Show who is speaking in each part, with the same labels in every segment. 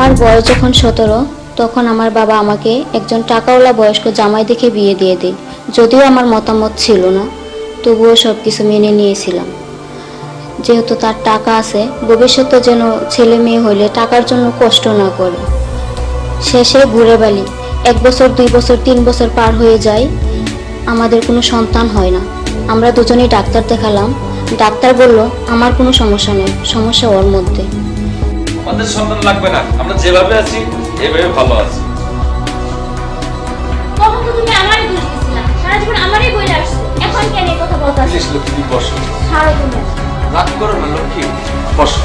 Speaker 1: আমার বয়স যখন সতেরো, তখন আমার বাবা আমাকে একজন টাকাওয়ালা বয়স্ক জামাই দেখে বিয়ে দিয়ে দেয়। যদিও আমার মতামত ছিল না, তবুও সব কিছু মেনে নিয়েছিলাম। যেহেতু তার টাকা আছে, ভবিষ্যতে যেন ছেলে মেয়ে হলে টাকার জন্য কষ্ট না করে। শেষে ঘুরে বালি, এক বছর, দুই বছর, তিন বছর পার হয়ে যায়, আমাদের কোনো সন্তান হয় না। আমরা দুজনেই ডাক্তার দেখালাম। ডাক্তার বলল, আমার কোনো সমস্যা নেই, সমস্যা ওর মধ্যে।
Speaker 2: আমাদের সন্তান লাগবে না। আমরা যেভাবে আছি এভাবে ভালো আছি।
Speaker 3: তখন তো তুমি আমারই দোষ দিছিলা সারা জীবন আমারই বইলে আসছো এখন কেন এই কথা বলতে আসছো?
Speaker 2: প্লিজ লক্ষ্মী বসো।
Speaker 3: ছাড়ো তুমি
Speaker 2: রাগ করো না লক্ষ্মী। বসো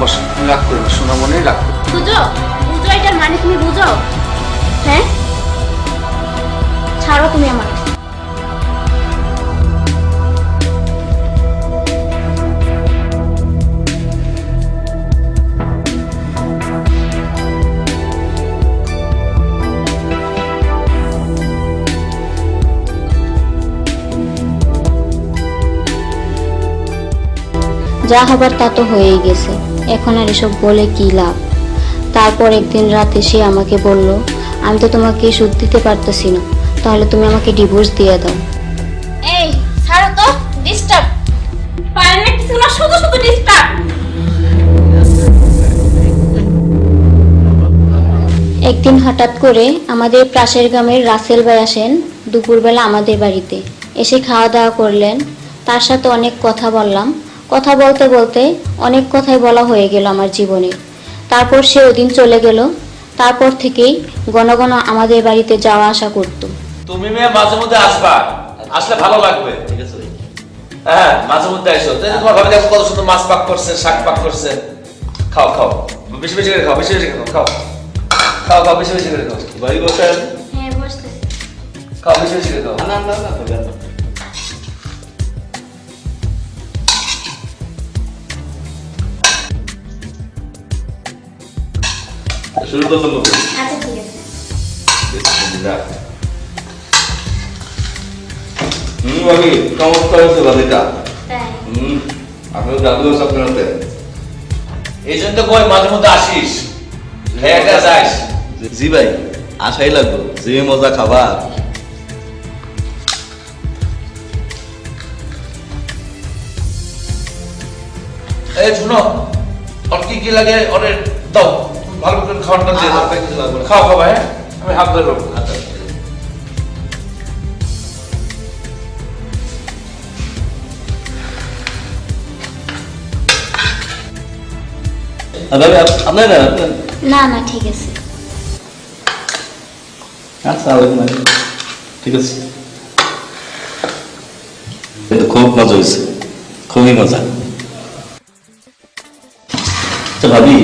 Speaker 2: বসো। তুমি রাগ করো না সোনা মনে রাগ করো।
Speaker 3: বুঝো? বুঝো এটার মানে তুমি বুঝো? হ্যাঁ? ছাড়ো তুমি আমার
Speaker 1: যা হবার তা তো হয়েই গেছে। এখন আর এসব বলে কি লাভ? তারপর একদিন রাতে সে আমাকে বলল আমি তো তোমাকে সুদ দিতে পারতেছি না। তাহলে তুমি আমাকে ডিভোর্স দিয়ে দাও।
Speaker 3: এই ছাড়ো তো ডিস্টার্ব পারে না কিছু না শুধু শুধু ডিস্টার্ব
Speaker 1: একদিন হঠাৎ করে আমাদের পাশের গ্রামের রাসেল ভাই আসেন দুপুরবেলা আমাদের বাড়িতে। এসে খাওয়া দাওয়া করলেন। তার সাথে অনেক কথা বললাম। কথা বলতে বলতে অনেক কথাই বলা হয়ে গেল আমার জীবনে। তারপর সে ওদিন চলে গেল। তারপর থেকেই ঘন ঘন আমাদের বাড়িতে যাওয়া আসা করতো।
Speaker 2: তুমি মেয়ে মাঝে মধ্যে আসবা। আসলে ভালো লাগবে।
Speaker 4: ঠিক আছে
Speaker 2: হ্যাঁ মাঝে মধ্যে আসো তাই তোমার ভাবে দেখো কত সুন্দর মাছ পাক করছে শাক পাক করছে। খাও খাও। বেশি বেশি করে খাও বেশি বেশি করে খাও। খাও খাও বেশি বেশি করে খাও।
Speaker 4: ভাই বসেন।
Speaker 3: হ্যাঁ বসতে
Speaker 2: খাও বেশি বেশি করে খাও।
Speaker 4: না না না। শুরু করলাম বাবু।
Speaker 3: আচ্ছা ঠিক আছে।
Speaker 4: বিসমিল্লাহ। হুম ভাবি চমৎকার হয়েছে ভাবিটা হুম আপনার জাদু আছে আপনার হাতে
Speaker 2: এই জন্য তো কই মাঝে মধ্যে আসিস। একা যাইস
Speaker 4: জি ভাই আশাই লাগবো। যে মজা খাবার
Speaker 2: এই শুনো ওর কি কি লাগে ওরে দাও। ভালো করে খাবারটা দিয়ে দাও। খাও খাও ভাই হ্যাঁ? আমি হাত ধরে রাখব।
Speaker 4: আর ভাবি আপ- আপনার না
Speaker 1: না না ঠিক আছে
Speaker 4: আচ্ছা আলাইকুম। ঠিক আছে খুব মজা হয়েছে খুবই মজা আচ্ছা ভাবি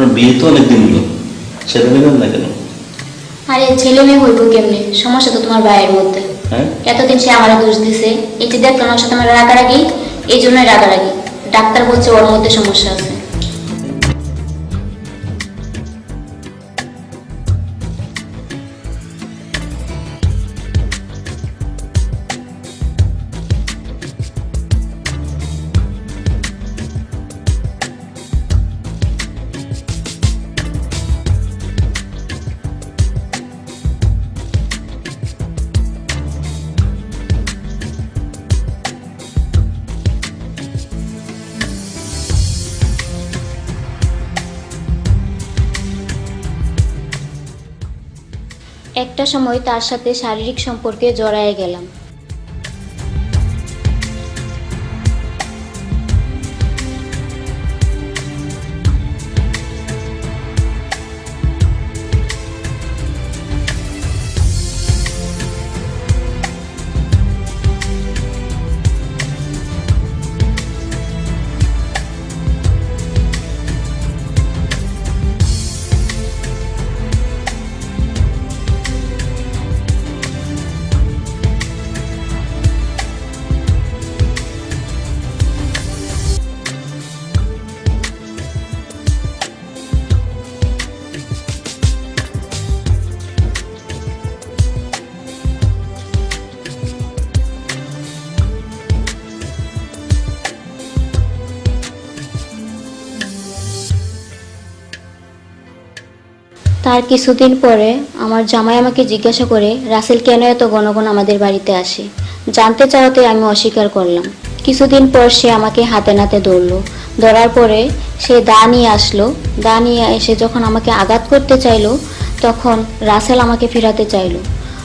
Speaker 4: আপনার বিয়ে তো অনেক দিন হলো। সেটা নেবেন না কেন?
Speaker 1: আরে ছেলে মেয়ে হইব কেমনে? সমস্যা তো তোমার ভাইয়ের মধ্যে।
Speaker 4: হ্যাঁ?
Speaker 1: এতদিন সে আমার দোষ দিছে। এটি দেখ দেখলাম ওর সাথে আমার রাগারাগি এই জন্যই রাগারাগি। ডাক্তার বলছে ওর মধ্যে সমস্যা আছে। একটা সময় তার সাথে শারীরিক সম্পর্কে জড়ায় গেলাম। তার কিছুদিন পরে আমার জামাই আমাকে জিজ্ঞাসা করে, রাসেল, কেন এত ঘন আমাদের বাড়িতে আসে? জানতে চাওয়াতে আমি অস্বীকার করলাম। কিছুদিন পর সে আমাকে হাতে নাতে ধরলো। ধরার পরে সে দা নিয়ে আসলো। দা নিয়ে এসে যখন আমাকে আঘাত করতে চাইলো, তখন রাসেল আমাকে ফিরাতে চাইলো।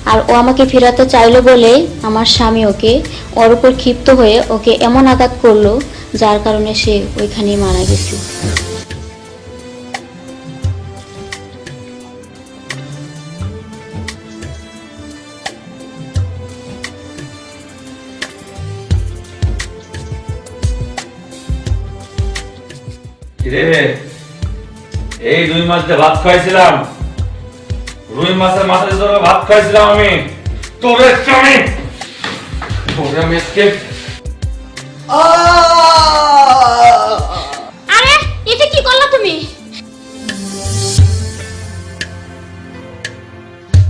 Speaker 1: আর ও আমাকে ফিরাতে চাইলো বলে আমার স্বামী ওকে, ওর উপর ক্ষিপ্ত হয়ে ওকে এমন আঘাত করল, যার কারণে সে ওইখানেই মারা গেছে।
Speaker 2: এই রুই মাছ দিয়ে ভাত খাইছিলাম। রুই মাছের মাথা দিয়ে তোকে ভাত খাইছিলাম আমি। তোরে আমি তোরে আমি আজকে
Speaker 3: আরে এটা কি করলা তুমি?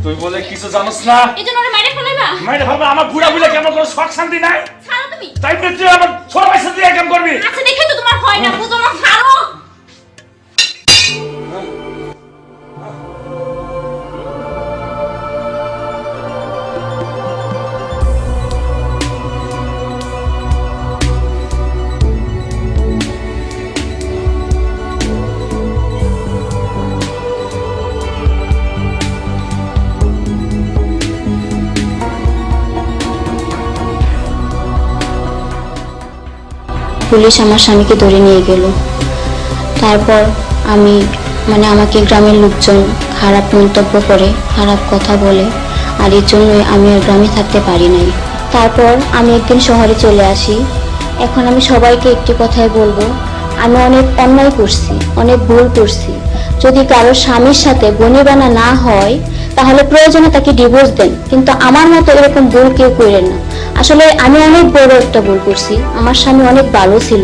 Speaker 2: তুই বলে কিছু জানোস না?
Speaker 3: এই জন্য ওরে মাইরে ফেলাইবা?
Speaker 2: মাইরে ভাবনা আমার বুড়া বুড়া কেমন কোনো শখ শান্তি নাই?
Speaker 3: ছাড়ো তুমি।
Speaker 2: তাই তুই আমার ছোট পয়সা দিয়ে কেমন করবি?
Speaker 3: আচ্ছা দেখে তো তোমার হয় না বুঝো না
Speaker 1: পুলিশ আমার স্বামীকে ধরে নিয়ে গেল। তারপর আমি মানে আমাকে গ্রামের লোকজন খারাপ মন্তব্য করে, খারাপ কথা বলে, আর এর জন্যই আমি আর গ্রামে থাকতে পারি নাই। তারপর আমি একদিন শহরে চলে আসি। এখন আমি সবাইকে একটি কথাই বলব, আমি অনেক অন্যায় করছি, অনেক ভুল করছি। যদি কারও স্বামীর সাথে বনিবানা না হয়, তাহলে প্রয়োজনে তাকে ডিভোর্স দেন। কিন্তু আমার মতো এরকম ভুল কেউ করেন না। আসলে আমি অনেক বড় একটা ভুল করছি। আমার স্বামী অনেক ভালো ছিল,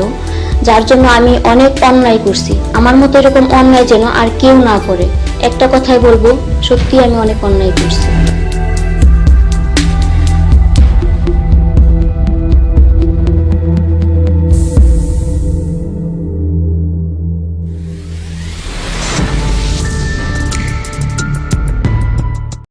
Speaker 1: যার জন্য আমি অনেক অন্যায় করছি। আমার মতো এরকম অন্যায় যেন আর কেউ না করে। একটা কথাই বলব সত্যি আমি অনেক অন্যায় করছি।